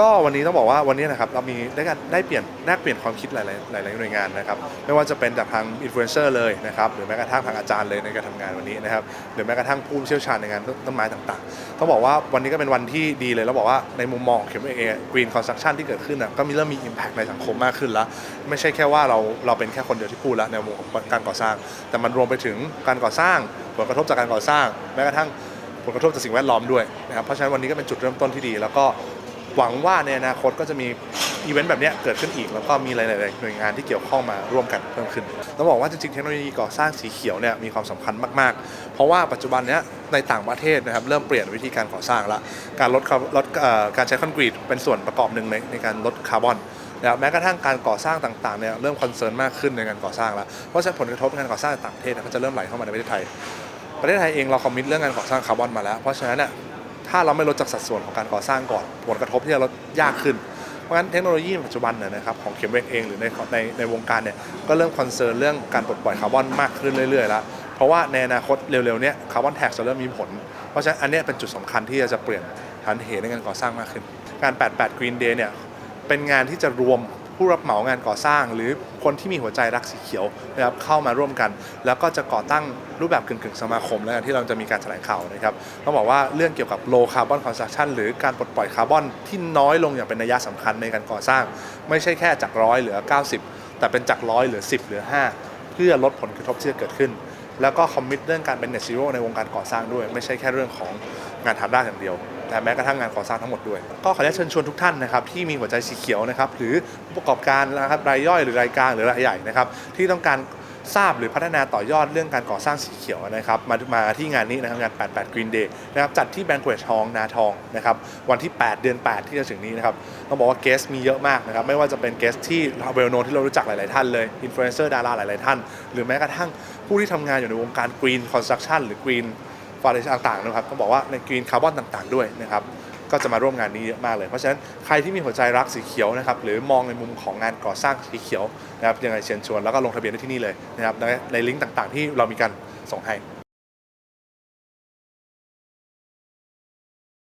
ก็วันนี้ต้องบอกว่าวันนี้นะครับเรามีได้การได้เปลี่ยนแลกเปลี่ยนความคิดหลายๆหลายๆหน่วยงานนะครับไม่ว่าจะเป็นจากทางอินฟลูเอนเซอร์เลยนะครับหรือแม้กระทั่งทางอาจารย์เลยในการทำงานวันนี้นะครับหรือแม้กระทั่งผู้เชี่ยวชาญในงานต้นไม้ต่างๆต้องบอกว่าวันนี้ก็เป็นวันที่ดีเลยแล้วบอกว่าในมุมมองของเข็มเอกรีนคอนสตรักชั่นที่เกิดขึ้นน่ะก็มีเริ่มมี Impact ในสังคมมากขึ้นแล้ว ไม่ใช่แค่ว่าเราเราเป็นแค่คนเดียวที่พูดแล้วในมุมของการก่อสร้าง แต่มันรวมไปถึงการก่อสร้างผลกระทบจากการก่อสร้างแม้กระทั่งผลกระทบจากสิ่งแวดล้อมด้วยนะครับเพราะฉะนั้นวันนี้ก็เป็นจุดเริ่มต้นที่ดี แล้วก็ หวังว่าในอนาคตก็จะมีอีเวนต์แบบนี้เกิดขึ้นอีก แล้วก็มีหลาย ๆ หน่วยงานที่เกี่ยวข้องมาร่วมกันเพิ่มขึ้นต้องบอกว่าจริง ๆ เทคโนโลยีก่อสร้างสีเขียวเนี่ยมีความสำคัญมาก ๆ เพราะว่าปัจจุบันเนี้ยในต่างประเทศนะครับเริ่มเปลี่ยนวิธีการก่อสร้างละการลดคาร์ลดการใช้คอนกรีตเป็นส่วนประกอบหนึ่งในในการลดคาร์บอนนะแม้กระทั่งการก่อสร้างต่างๆเนี่ยเริ่มคอนเซิร์นมากขึ้นในการก่อสร้างแล้วเพราะฉะนั้นผลกระทบการก่อสร้างต่างประเทศเนี่ยก็จะเริ่มไหลเข้ามาในประเทศไทย ประเทศไทยเองเราคอมมิตเรื่องการก่อสร้างคาร์บอนมาแล้ว เพราะฉะนั้นน่ะ ถ้าเราไม่ลดจากสัดส่วนของการก่อสร้างก่อนผลกระทบที่จะลดยากขึ้น เพราะฉะนั้นเทคโนโลยีปัจจุบันเนี่ยนะครับของเข็มเวกเองหรือในในในวงการเนี่ยก็เริ่มคอนเซิร์นเรื่องการปลดปล่อยคาร์บอนมากขึ้นเรื่อยๆแล้วเพราะว่าในอนาคตเร็วๆเนี้คาร์บอนแท็กจะเริ่มมีผล เพราะฉะนั้นอันนี้เป็นจุดสำคัญที่จะเปลี่ยนฐานเหตุในการก่อสร้างมากขึ้น การ 88 Green Day เนี่ยเป็นงานที่จะรวม ผู้รับเหมางานก่อสร้าง หรือคนที่มีหัวใจรักสีเขียวนะครับเข้ามาร่วมกัน แล้วก็จะก่อตั้งรูปแบบกึ่งๆสมาคมแล้วกันที่เราจะมีการแถลงข่าวนะครับต้องบอกว่าเรื่องเกี่ยวกับ low carbon construction หรือการปลดปล่อยคาร์บอนที่น้อยลงอย่างเป็นนัยสำคัญในการก่อสร้าง ไม่ใช่แค่จากร้อยเหลือ 90 แต่เป็นจากร้อยเหลือ 10 เหลือ 5 เพื่อลดผลกระทบที่จะเกิดขึ้นแล้วก็คอมมิตเรื่องการเป็น net zero ในวงการก่อสร้างด้วย ไม่ใช่แค่เรื่องของงานทำได้อย่างเดียว แต่แม้กระทั่งงานก่อสร้างทั้งหมดด้วย ก็ขอเชิญชวนทุกท่านนะครับที่มีหัวใจสีเขียวนะครับหรือผู้ประกอบการนะครับรายย่อยหรือรายกลางหรือรายใหญ่นะครับที่ต้องการทราบหรือพัฒนาต่อยอดเรื่องการก่อสร้างสีเขียวนะครับมามาที่งานนี้นะครับงาน 88 Green Day นะครับจัดที่แบงก์เวททองนาทองนะครับวันที่ 8 เดือน 8 ที่จะถึงนี้นะครับต้องบอกว่าเกสมีเยอะมากนะครับไม่ว่าจะเป็นเกสที่เวลโนที่เรารู้จักหลาย ๆ ท่านเลยอินฟลูเอนเซอร์ดาราหลาย ๆ ท่าน หรือแม้กระทั่งผู้ที่ทำงานอยู่ในวงการ Green Construction หรือ Green ฟาร์เรชต่างๆนะครับต้องบอกว่าในกรีนคาร์บอนต่างๆ ด้วยนะครับก็จะมาร่วมงานนี้เยอะมากเลย เพราะฉะนั้นใครที่มีหัวใจรักสีเขียวนะครับหรือมองในมุมของงานก่อสร้างสีเขียวนะครับยังไงเชิญชวนแล้วก็ลงทะเบียนได้ที่นี่เลยนะครับในในลิงก์ต่างๆ ที่เรามีการส่งให้